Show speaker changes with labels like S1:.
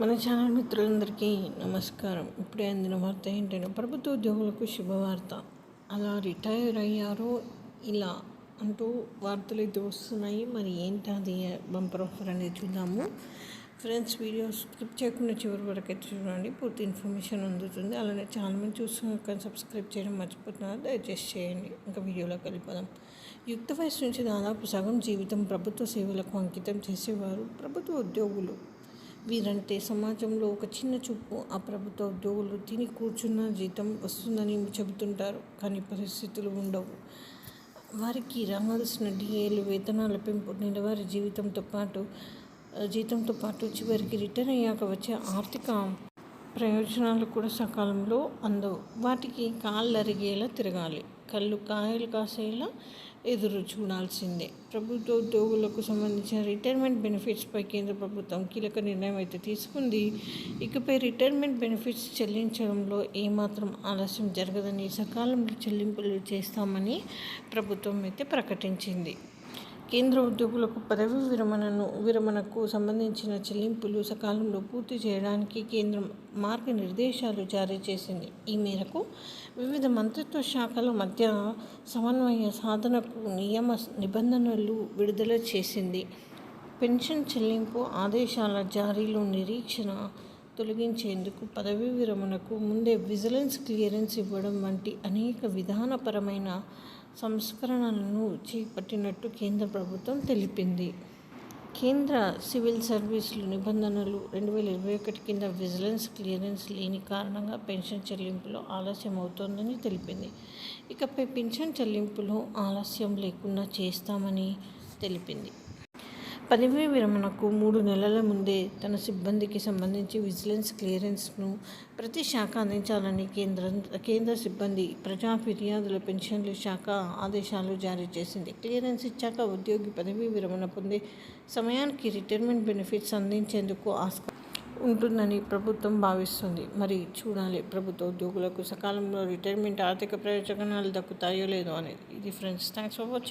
S1: మన ఛానల్ మిత్రులందరికీ నమస్కారం. ఇప్పుడే అందిన వార్త ఏంటంటే ప్రభుత్వ ఉద్యోగులకు శుభవార్త. అలా రిటైర్ అయ్యారో ఇలా అంటూ వార్తలు అయితే వస్తున్నాయి. మరి ఏంటి అది? బంపర్ ఆఫర్ అనేది చూద్దాము. ఫ్రెండ్స్ వీడియో స్క్రిప్ట్ చేయకుండా చివరి వరకు అయితే చూడండి. పూర్తి ఇన్ఫర్మేషన్ అందుతుంది. అలానే చాలామంది చూస్తున్నాక సబ్స్క్రైబ్ చేయడం మర్చిపోతున్నారు. దయచేసి చేయండి. ఇంకా వీడియోలోకి వెళ్ళిపోదాం. యుక్త వయసు నుంచి దాదాపు సగం జీవితం ప్రభుత్వ సేవలకు అంకితం చేసేవారు ప్రభుత్వ ఉద్యోగులు. వీరంటే సమాజంలో ఒక చిన్న చూపు. ఆ ప్రభుత్వ ఉద్యోగులు తిని కూర్చున్న జీతం వస్తుందని చెబుతుంటారు కానీ పరిస్థితులు ఉండవు. వారికి రావాల్సిన డిఏలు వేతనాల పెంపు నెలవారి జీవితంతో పాటు జీతంతో పాటు చివరికి రిటర్న్ అయ్యాక వచ్చే ఆర్థిక ప్రయోజనాలు కూడా సకాలంలో అందవు. వాటికి కాళ్ళు అరిగేలా తిరగాలి. కళ్ళు కాయలు కాసేలా ఎదురు చూడాల్సిందే. ప్రభుత్వ ఉద్యోగులకు సంబంధించిన రిటైర్మెంట్ బెనిఫిట్స్పై కేంద్ర ప్రభుత్వం కీలక నిర్ణయం అయితే తీసుకుంది. ఇకపై రిటైర్మెంట్ బెనిఫిట్స్ చెల్లించడంలో ఏమాత్రం ఆలస్యం జరగదని సకాలంలో చెల్లింపులు చేస్తామని ప్రభుత్వం అయితే ప్రకటించింది. కేంద్ర ఉద్యోగులకు పదవి విరమణను విరమణకు సంబంధించిన చెల్లింపులు సకాలంలో పూర్తి చేయడానికి కేంద్రం మార్గనిర్దేశాలు జారీ చేసింది. ఈ మేరకు వివిధ మంత్రిత్వ శాఖల మధ్య సమన్వయ సాధనకు నియమ నిబంధనలు విడుదల చేసింది. పెన్షన్ చెల్లింపు ఆదేశాల జారీలో నిరీక్షణ తొలగించేందుకు పదవీ విరమణకు ముందే విజిలెన్స్ క్లియరెన్స్ ఇవ్వడం వంటి అనేక విధానపరమైన సంస్కరణలను చేపట్టినట్టు కేంద్ర ప్రభుత్వం తెలిపింది. కేంద్ర సివిల్ సర్వీసులు నిబంధనలు రెండు వేల ఇరవై ఒకటి కింద విజిలెన్స్ క్లియరెన్స్ లేని కారణంగా పెన్షన్ చెల్లింపులో ఆలస్యం అవుతోందని తెలిపింది. ఇకపై పెన్షన్ చెల్లింపులో ఆలస్యం లేకుండా చేస్తామని తెలిపింది. పదవీ విరమణకు మూడు నెలల ముందే తన సిబ్బందికి సంబంధించి విజిలెన్స్ క్లియరెన్స్ను ప్రతి శాఖ అందించాలని కేంద్ర కేంద్ర సిబ్బంది ప్రజా ఫిర్యాదుల పెన్షన్ల శాఖ ఆదేశాలు జారీ చేసింది. క్లియరెన్స్ ఇచ్చాక ఉద్యోగి పదవీ విరమణ పొందే సమయానికి రిటైర్మెంట్ బెనిఫిట్స్ అందించేందుకు ఆస్కారం ఉంటుందని ప్రభుత్వం భావిస్తుంది. మరి చూడాలి ప్రభుత్వ ఉద్యోగులకు సకాలంలో రిటైర్మెంట్ ఆర్థిక ప్రయోజనాలు దక్కుతాయో లేదో అనేది. ఇది ఫ్రెండ్స్ థ్యాంక్స్ ఫర్ వాచింగ్.